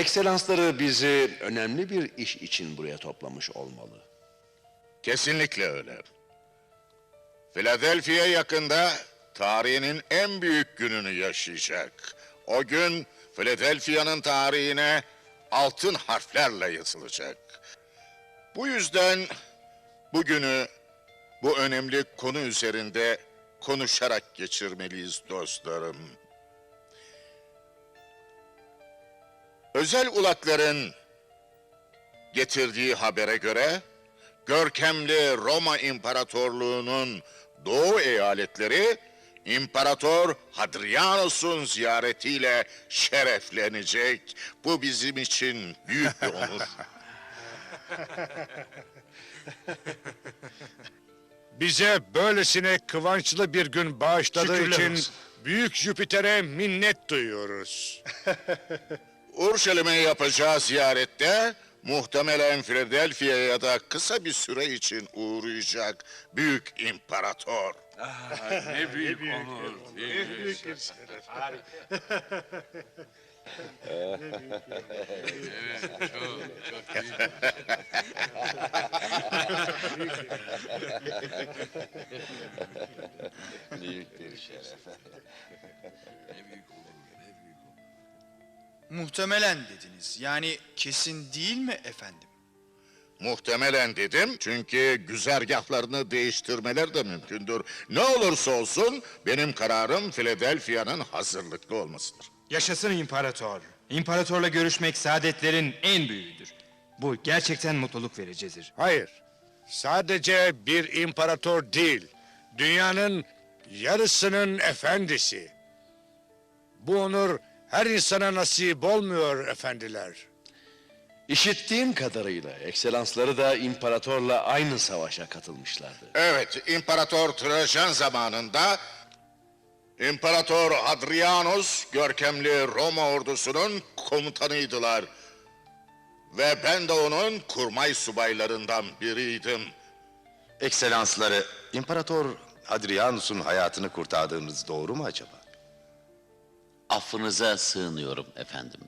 Ekselansları bizi önemli bir iş için buraya toplamış olmalı. Kesinlikle öyle. Philadelphia yakında tarihinin en büyük gününü yaşayacak. O gün Philadelphia'nın tarihine altın harflerle yazılacak. Bu yüzden bugünü bu önemli konu üzerinde konuşarak geçirmeliyiz dostlarım. Özel ulakların getirdiği habere göre görkemli Roma İmparatorluğu'nun doğu eyaletleri İmparator Hadrianus'un ziyaretiyle şereflenecek. Bu bizim için büyük bir onur. Bize böylesine kıvançlı bir gün bağışladığı Şükürler için olsun. büyük Jüpiter'e minnet duyuyoruz. Urşelim'e yapacağı ziyarette muhtemelen Philadelphia'ya da kısa bir süre için uğrayacak büyük imparator. Ne büyük onur. Büyük bir şeref. Muhtemelen dediniz. Yani kesin değil mi efendim? Muhtemelen dedim çünkü güzergahlarını değiştirmeler de mümkündür. Ne olursa olsun benim kararım Philadelphia'nın hazırlıklı olmasıdır. Yaşasın imparator. İmparatorla görüşmek saadetlerin en büyüğüdür. Bu gerçekten mutluluk vericidir. Hayır, sadece bir imparator değil, dünyanın yarısının efendisi. Bu onur her insana nasip olmuyor efendiler. İşittiğim kadarıyla ekselansları da imparatorla aynı savaşa katılmışlardı. Evet, İmparator Trajan zamanında İmparator Hadrianus görkemli Roma ordusunun komutanıydılar. Ve ben de onun kurmay subaylarından biriydim. Ekselansları, İmparator Hadrianus'un hayatını kurtardığınız doğru mu acaba? Affınıza sığınıyorum efendim.